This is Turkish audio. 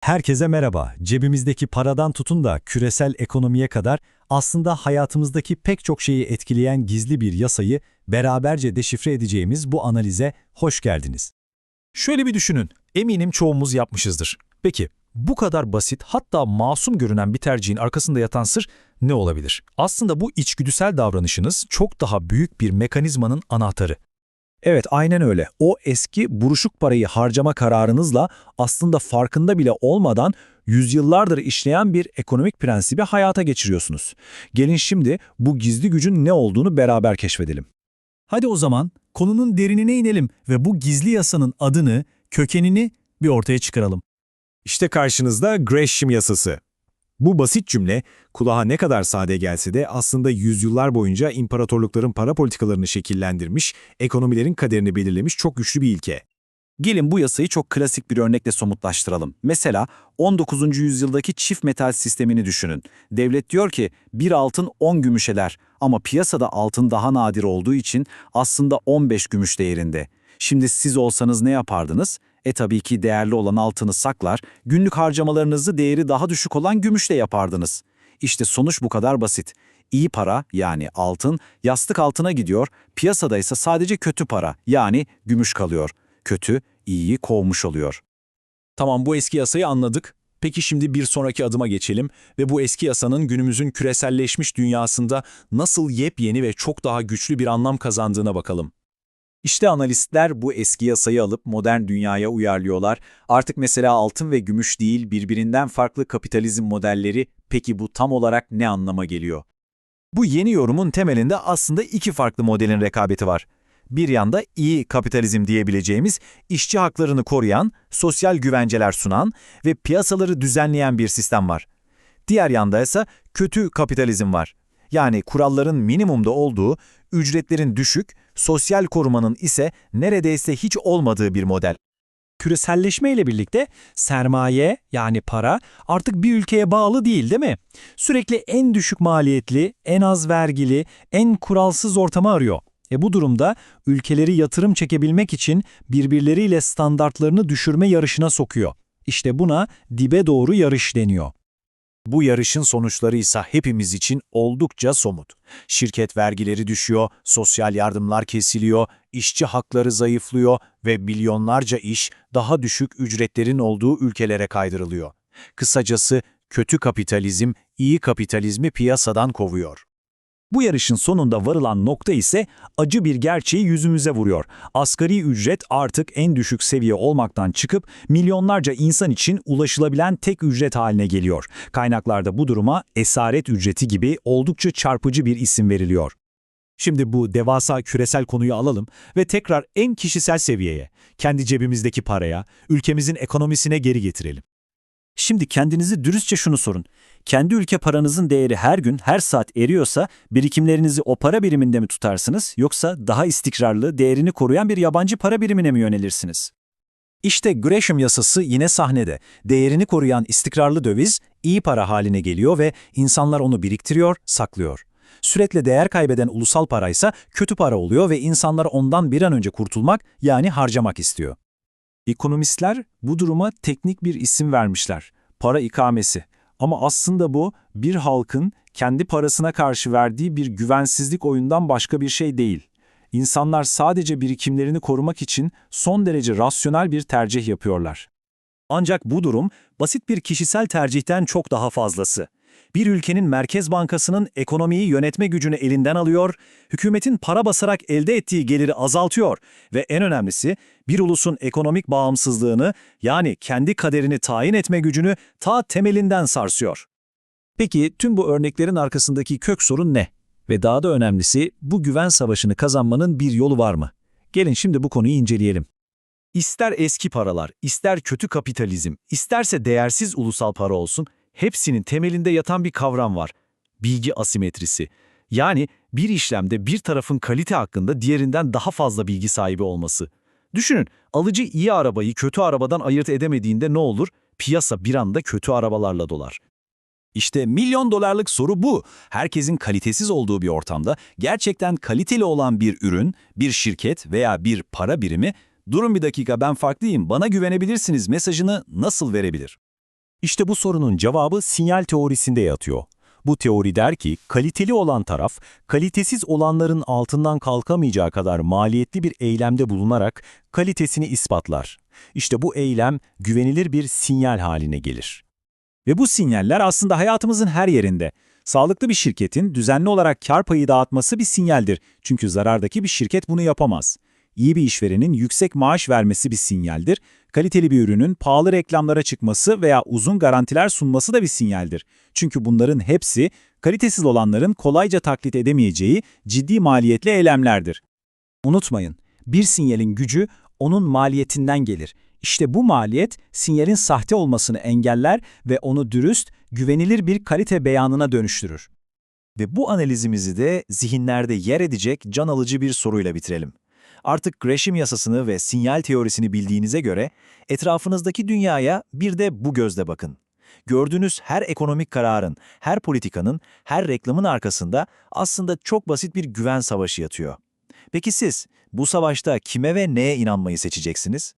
Herkese merhaba. Cebimizdeki paradan tutun da küresel ekonomiye kadar aslında hayatımızdaki pek çok şeyi etkileyen gizli bir yasayı beraberce deşifre edeceğimiz bu analize hoş geldiniz. Şöyle bir düşünün, eminim çoğumuz yapmışızdır. Peki, bu kadar basit hatta masum görünen bir tercihin arkasında yatan sır ne olabilir? Aslında bu içgüdüsel davranışınız çok daha büyük bir mekanizmanın anahtarı. Evet aynen öyle. O eski buruşuk parayı harcama kararınızla aslında farkında bile olmadan yüzyıllardır işleyen bir ekonomik prensibi hayata geçiriyorsunuz. Gelin şimdi bu gizli gücün ne olduğunu beraber keşfedelim. Hadi o zaman konunun derinine inelim ve bu gizli yasanın adını, kökenini bir ortaya çıkaralım. İşte karşınızda Gresham yasası. Bu basit cümle kulağa ne kadar sade gelse de aslında yüzyıllar boyunca imparatorlukların para politikalarını şekillendirmiş, ekonomilerin kaderini belirlemiş çok güçlü bir ilke. Gelin bu yasayı çok klasik bir örnekle somutlaştıralım. Mesela 19. yüzyıldaki çift metal sistemini düşünün. Devlet diyor ki bir altın 10 gümüş eder ama piyasada altın daha nadir olduğu için aslında 15 gümüş değerinde. Şimdi siz olsanız ne yapardınız? E tabii ki değerli olan altını saklar, günlük harcamalarınızı değeri daha düşük olan gümüşle yapardınız. İşte sonuç bu kadar basit. İyi para yani altın yastık altına gidiyor, piyasada ise sadece kötü para yani gümüş kalıyor. Kötü, iyiyi kovmuş oluyor. Tamam bu eski yasayı anladık. Peki şimdi bir sonraki adıma geçelim ve bu eski yasanın günümüzün küreselleşmiş dünyasında nasıl yepyeni ve çok daha güçlü bir anlam kazandığına bakalım. İşte analistler bu eski yasayı alıp modern dünyaya uyarlıyorlar. Artık mesela altın ve gümüş değil birbirinden farklı kapitalizm modelleri peki bu tam olarak ne anlama geliyor? Bu yeni yorumun temelinde aslında iki farklı modelin rekabeti var. Bir yanda iyi kapitalizm diyebileceğimiz, işçi haklarını koruyan, sosyal güvenceler sunan ve piyasaları düzenleyen bir sistem var. Diğer yanda ise kötü kapitalizm var. Yani kuralların minimumda olduğu, ücretlerin düşük, sosyal korumanın ise neredeyse hiç olmadığı bir model. Küreselleşme ile birlikte sermaye yani para artık bir ülkeye bağlı değil değil mi? Sürekli en düşük maliyetli, en az vergili, en kuralsız ortamı arıyor. E bu durumda ülkeleri yatırım çekebilmek için birbirleriyle standartlarını düşürme yarışına sokuyor. İşte buna dibe doğru yarış deniyor. Bu yarışın sonuçları ise hepimiz için oldukça somut. Şirket vergileri düşüyor, sosyal yardımlar kesiliyor, işçi hakları zayıflıyor ve milyonlarca iş daha düşük ücretlerin olduğu ülkelere kaydırılıyor. Kısacası kötü kapitalizm iyi kapitalizmi piyasadan kovuyor. Bu yarışın sonunda varılan nokta ise acı bir gerçeği yüzümüze vuruyor. Asgari ücret artık en düşük seviye olmaktan çıkıp milyonlarca insan için ulaşılabilen tek ücret haline geliyor. Kaynaklarda bu duruma esaret ücreti gibi oldukça çarpıcı bir isim veriliyor. Şimdi bu devasa küresel konuyu alalım ve tekrar en kişisel seviyeye, kendi cebimizdeki paraya, ülkemizin ekonomisine geri getirelim. Şimdi kendinizi dürüstçe şunu sorun. Kendi ülke paranızın değeri her gün, her saat eriyorsa birikimlerinizi o para biriminde mi tutarsınız yoksa daha istikrarlı, değerini koruyan bir yabancı para birimine mi yönelirsiniz? İşte Gresham yasası yine sahnede. Değerini koruyan istikrarlı döviz iyi para haline geliyor ve insanlar onu biriktiriyor, saklıyor. Sürekli değer kaybeden ulusal paraysa kötü para oluyor ve insanlar ondan bir an önce kurtulmak yani harcamak istiyor. Ekonomistler bu duruma teknik bir isim vermişler. Para ikamesi. Ama aslında bu bir halkın kendi parasına karşı verdiği bir güvensizlik oyundan başka bir şey değil. İnsanlar sadece birikimlerini korumak için son derece rasyonel bir tercih yapıyorlar. Ancak bu durum basit bir kişisel tercihten çok daha fazlası. Bir ülkenin Merkez Bankası'nın ekonomiyi yönetme gücünü elinden alıyor, hükümetin para basarak elde ettiği geliri azaltıyor ve en önemlisi bir ulusun ekonomik bağımsızlığını yani kendi kaderini tayin etme gücünü ta temelinden sarsıyor. Peki tüm bu örneklerin arkasındaki kök sorun ne? Ve daha da önemlisi bu güven savaşını kazanmanın bir yolu var mı? Gelin şimdi bu konuyu inceleyelim. İster eski paralar, ister kötü kapitalizm, isterse değersiz ulusal para olsun, hepsinin temelinde yatan bir kavram var. Bilgi asimetrisi. Yani bir işlemde bir tarafın kalite hakkında diğerinden daha fazla bilgi sahibi olması. Düşünün, alıcı iyi arabayı kötü arabadan ayırt edemediğinde ne olur? Piyasa bir anda kötü arabalarla dolar. İşte milyon dolarlık soru bu. Herkesin kalitesiz olduğu bir ortamda gerçekten kaliteli olan bir ürün, bir şirket veya bir para birimi, durun bir dakika ben farklıyım, bana güvenebilirsiniz mesajını nasıl verebilir? İşte bu sorunun cevabı sinyal teorisinde yatıyor. Bu teori der ki kaliteli olan taraf, kalitesiz olanların altından kalkamayacağı kadar maliyetli bir eylemde bulunarak kalitesini ispatlar. İşte bu eylem güvenilir bir sinyal haline gelir. Ve bu sinyaller aslında hayatımızın her yerinde. Sağlıklı bir şirketin düzenli olarak kar payı dağıtması bir sinyaldir. Çünkü zarardaki bir şirket bunu yapamaz. İyi bir işverenin yüksek maaş vermesi bir sinyaldir. Kaliteli bir ürünün pahalı reklamlara çıkması veya uzun garantiler sunması da bir sinyaldir. Çünkü bunların hepsi kalitesiz olanların kolayca taklit edemeyeceği ciddi maliyetli eylemlerdir. Unutmayın, bir sinyalin gücü onun maliyetinden gelir. İşte bu maliyet sinyalin sahte olmasını engeller ve onu dürüst, güvenilir bir kalite beyanına dönüştürür. Ve bu analizimizi de zihinlerde yer edecek can alıcı bir soruyla bitirelim. Artık Gresham yasasını ve sinyal teorisini bildiğinize göre etrafınızdaki dünyaya bir de bu gözle bakın. Gördüğünüz her ekonomik kararın, her politikanın, her reklamın arkasında aslında çok basit bir güven savaşı yatıyor. Peki siz bu savaşta kime ve neye inanmayı seçeceksiniz?